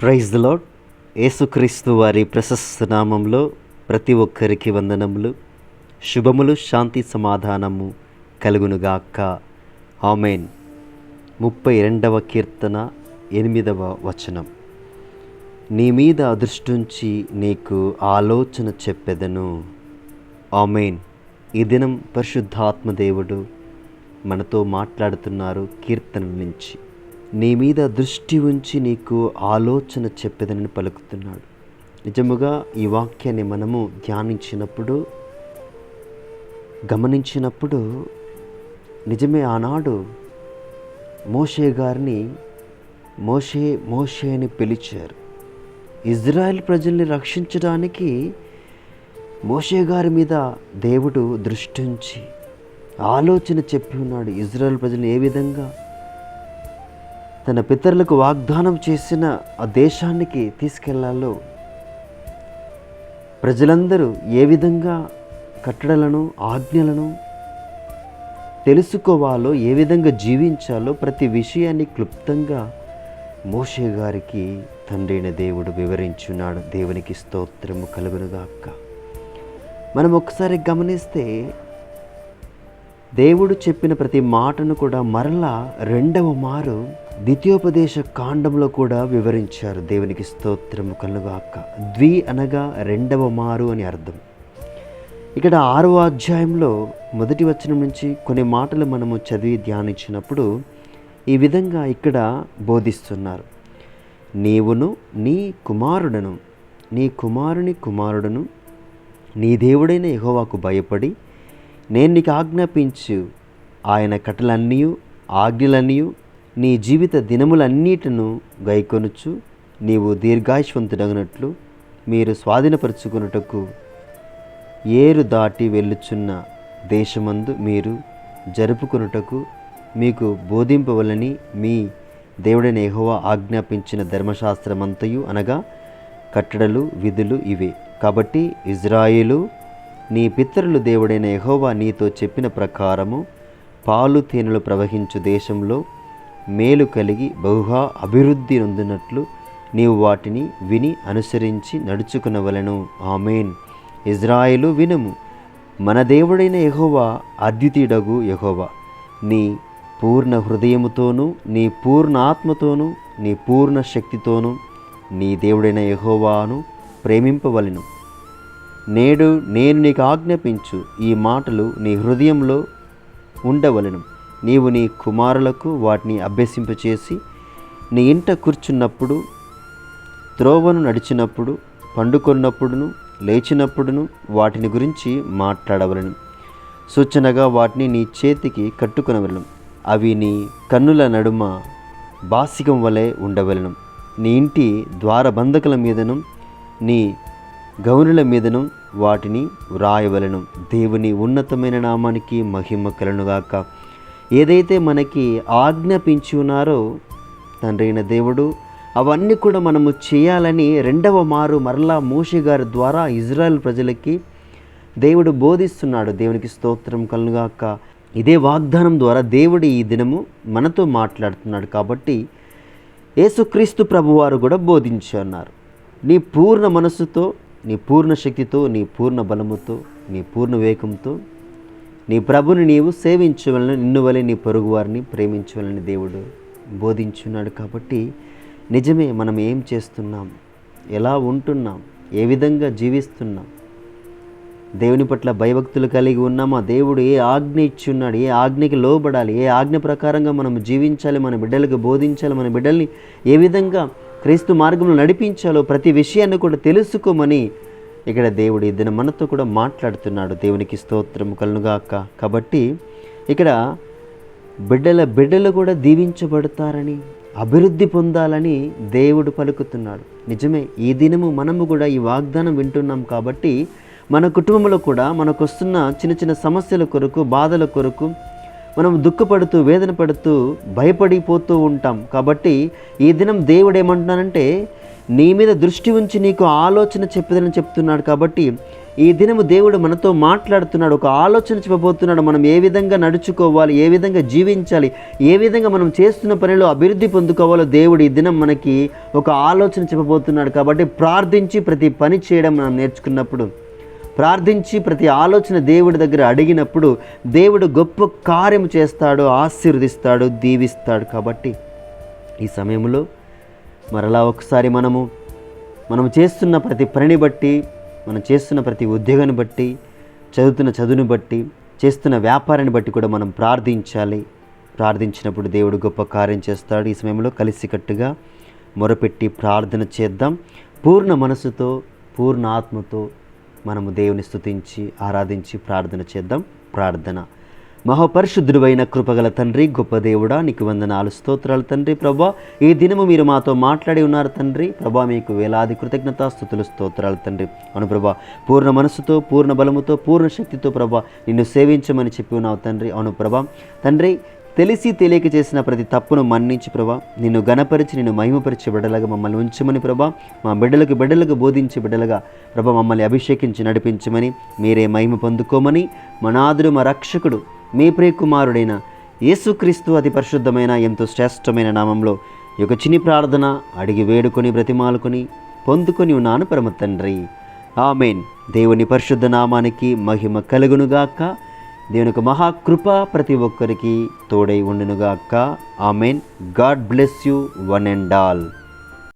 Praise the lord యేసుక్రీస్తు వారి ప్రశస్త నామంలో ప్రతి ఒక్కరికి వందనములు. శుభములు శాంతి సమాధానము కలుగునుగాక. ఆమెన్. ముప్పై రెండవ కీర్తన ఎనిమిదవ వచనం. నీ మీద అదృష్టించి నీకు ఆలోచన చెప్పెదను. ఆమెన్. ఈ దినం పరిశుద్ధాత్మ దేవుడు మనతో మాట్లాడుతున్నారు కీర్తన నుంచి. నీ మీద దృష్టి ఉంచి నీకు ఆలోచన చెప్పేదని పలుకుతున్నాడు. నిజముగా ఈ వాక్యాన్ని మనము ధ్యానించినప్పుడు గమనించినప్పుడు నిజమే ఆనాడు మోషే గారిని మోషే మోషే అని పిలిచారు. ఇజ్రాయెల్ ప్రజల్ని రక్షించడానికి మోషే గారి మీద దేవుడు దృష్టి ఉంచి ఆలోచన చెప్పి ఉన్నాడు. ఇజ్రాయెల్ ప్రజలు ఏ విధంగా తన పితరులకు వాగ్దానం చేసిన ఆ దేశానికి తీసుకెళ్ళాలో ప్రజలందరూ ఏ విధంగా కట్టడలను ఆజ్ఞలను తెలుసుకోవాలో ఏ విధంగా జీవించాలో ప్రతి విషయాన్ని క్లుప్తంగా మోషే గారికి తండ్రైన దేవుడు వివరించున్నాడు. దేవునికి స్తోత్రము కలుగునుగాక. మనం ఒకసారి గమనిస్తే దేవుడు చెప్పిన ప్రతి మాటను కూడా మరలా రెండవ మారు ద్వితీయోపదేశ కాండంలో కూడా వివరించారు. దేవునికి స్తోత్రము కలుగాక. ద్వి అనగా రెండవ మారు అని అర్థం. ఇక్కడ ఆరో అధ్యాయంలో మొదటి వచనం నుంచి కొన్ని మాటలు మనము చదివి ధ్యానించినప్పుడు ఈ విధంగా ఇక్కడ బోధిస్తున్నారు. నీవును నీ కుమారుడను నీ కుమారుని కుమారుడను నీ దేవుడైన యహోవాకు భయపడి నేను నీకు ఆజ్ఞాపించు ఆయన కట్టలన్నీ ఆజ్ఞలన్నీ నీ జీవిత దినములన్నిటిను గైకొనుచు నీవు దీర్ఘాయుష్వంతుడగినట్లు మీరు స్వాధీనపరుచుకున్నటకు ఏరు దాటి వెళ్ళుచున్న దేశమందు మీరు జరుపుకొనుటకు మీకు బోధింపవలని మీ దేవుడైన ఎహోవా ఆజ్ఞాపించిన ధర్మశాస్త్రమంతయు అనగా కట్టడలు విధులు ఇవే. కాబట్టి ఇజ్రాయిలు నీ పితరులు దేవుడైన యహోవా నీతో చెప్పిన ప్రకారము పాలు తేనెలు ప్రవహించు దేశంలో మేలు కలిగి బహుగా అభివృద్ధి నొందినట్లు నీవు వాటిని విని అనుసరించి నడుచుకునవలను. ఆమెన్. ఇజ్రాయేలు వినుము. మన దేవుడైన యహోవా అద్వితీయుడగు యహోవా. నీ పూర్ణ హృదయముతోనూ నీ పూర్ణ ఆత్మతోనూ నీ పూర్ణ శక్తితోనూ నీ దేవుడైన యహోవాను ప్రేమింపవలెను. నేడు నేను నీకు ఆజ్ఞాపించు ఈ మాటలు నీ హృదయంలో ఉండవలెను. నీవు నీ కుమారులకు వాటిని అభ్యసింపచేసి నీ ఇంట కూర్చున్నప్పుడు త్రోవను నడిచినప్పుడు పండుకున్నప్పుడును లేచినప్పుడును వాటిని గురించి మాట్లాడవలను. సూచనగా వాటిని నీ చేతికి కట్టుకునవలను. అవి నీ కన్నుల నడుమ బాసికం వలె ఉండవలను. నీ ఇంటి ద్వారబంధకుల మీదను నీ గౌనుల మీదను వాటిని వ్రాయవలను. దేవుని ఉన్నతమైన నామానికి మహిమ కలనుగాక ఏదైతే మనకి ఆజ్ఞాపించి ఉన్నారో తండ్రైన దేవుడు అవన్నీ కూడా మనము చేయాలని రెండవ మారు మరలా మోషే గారి ద్వారా ఇజ్రాయెల్ ప్రజలకి దేవుడు బోధిస్తున్నాడు. దేవునికి స్తోత్రం కలుగాక ఇదే వాగ్దానం ద్వారా దేవుడు ఈ దినము మనతో మాట్లాడుతున్నాడు కాబట్టి యేసుక్రీస్తు ప్రభువారు కూడా బోధించున్నారు నీ పూర్ణ మనస్సుతో నీ పూర్ణ శక్తితో నీ పూర్ణ బలముతో నీ పూర్ణ వేగంతో నీ ప్రభుని నీవు సేవించవలని నిన్ను వలె నీ పొరుగు వారిని ప్రేమించవలని దేవుడు బోధించున్నాడు కాబట్టి నిజమే మనం ఏం చేస్తున్నాం? ఎలా ఉంటున్నాం? ఏ విధంగా జీవిస్తున్నాం? దేవుని పట్ల భయభక్తులు కలిగి ఉన్నామా? దేవుడు ఏ ఆజ్ఞ ఇచ్చున్నాడు? ఏ ఆజ్ఞకి లోబడాలి? ఏ ఆజ్ఞ ప్రకారంగా మనం జీవించాలి? మన బిడ్డలకు బోధించాలి? మన బిడ్డల్ని ఏ విధంగా క్రీస్తు మార్గంలో నడిపించాలో ప్రతి విషయాన్ని కూడా తెలుసుకోమని ఇక్కడ దేవుడు ఇద్దరు మనతో కూడా మాట్లాడుతున్నాడు. దేవునికి స్తోత్రం కలునుగాక కాబట్టి ఇక్కడ బిడ్డల బిడ్డలు కూడా దీవించబడతారని అభివృద్ధి పొందాలని దేవుడు పలుకుతున్నాడు. నిజమే ఈ దినము మనము కూడా ఈ వాగ్దానం వింటున్నాం కాబట్టి మన కుటుంబంలో కూడా మనకు వస్తున్న చిన్న చిన్న సమస్యల కొరకు బాధల కొరకు మనం దుఃఖపడుతూ వేదన పడుతూ భయపడిపోతూ ఉంటాం. కాబట్టి ఈ దినం దేవుడు ఏమంటున్నానంటే నీ మీద దృష్టి ఉంచి నీకు ఆలోచన చెప్పేదని చెప్తున్నాడు కాబట్టి ఈ దినము దేవుడు మనతో మాట్లాడుతున్నాడు. ఒక ఆలోచన చెప్పబోతున్నాడు. మనం ఏ విధంగా నడుచుకోవాలి ఏ విధంగా జీవించాలి ఏ విధంగా మనం చేస్తున్న పనిలో అభివృద్ధి పొందుకోవాలో దేవుడు ఈ దినం మనకి ఒక ఆలోచన చెప్పబోతున్నాడు. కాబట్టి ప్రార్థించి ప్రతి పని చేయడం మనం నేర్చుకున్నప్పుడు ప్రార్థించి ప్రతి ఆలోచన దేవుడి దగ్గర అడిగినప్పుడు దేవుడు గొప్ప కార్యం చేస్తాడు ఆశీర్వదిస్తాడు దీవిస్తాడు కాబట్టి ఈ సమయంలో మరలా ఒకసారి మనము మనం చేస్తున్న ప్రతి పనిని బట్టి మనం చేస్తున్న ప్రతి ఉద్యోగాన్ని బట్టి చదువుతున్న చదువుని బట్టి చేస్తున్న వ్యాపారాన్ని బట్టి కూడా మనం ప్రార్థించాలి. ప్రార్థించినప్పుడు దేవుడు గొప్ప కార్యం చేస్తాడు. ఈ సమయంలో కలిసికట్టుగా మొరపెట్టి ప్రార్థన చేద్దాం. పూర్ణ మనసుతో పూర్ణ ఆత్మతో మనము దేవుని స్థుతించి ఆరాధించి ప్రార్థన చేద్దాం. ప్రార్థన. మహాపరిశుద్ధుడైన కృపగల తండ్రి గొప్ప దేవుడా నీకు వందనాలు స్తోత్రాలు తండ్రి ప్రభా. ఈ దినము మీరు మాతో మాట్లాడి ఉన్నారు తండ్రి. ప్రభా మీకు వేలాది కృతజ్ఞత స్థుతులు స్తోత్రాలు తండ్రి. అవును ప్రభా పూర్ణ మనసుతో పూర్ణ బలముతో పూర్ణ శక్తితో ప్రభా నిన్ను సేవించమని చెప్పి ఉన్నావు తండ్రి. అవును ప్రభా. తండ్రి తెలిసి తెలియక చేసిన ప్రతి తప్పును మన్నించి ప్రభా. నిన్ను గణపరిచి నిన్ను మహిమపరిచే బిడ్డలుగా మమ్మల్ని ఉంచమని ప్రభా. మా బిడ్డలకు బిడ్డలకు బోధించే బిడ్డలుగా ప్రభా మమ్మల్ని అభిషేకించి నడిపించమని మీరే మహిమ పొందుకోమని మా నాదుడు మా రక్షకుడు మీ ప్రియకుమారుడైన యేసుక్రీస్తు అతి పరిశుద్ధమైన ఎంతో శ్రేష్టమైన నామంలో యొక్క చిన్ని ప్రార్థన అడిగి వేడుకొని బ్రతిమాలుకొని పొందుకొని ఉన్నాను పరమ తండ్రి. ఆమెన్. దేవుని పరిశుద్ధ నామానికి మహిమ కలుగునుగాక. దేవుని యొక్క మహాకృప ప్రతి ఒక్కరికి తోడై ఉండునుగాక. Amen. God bless you one and all.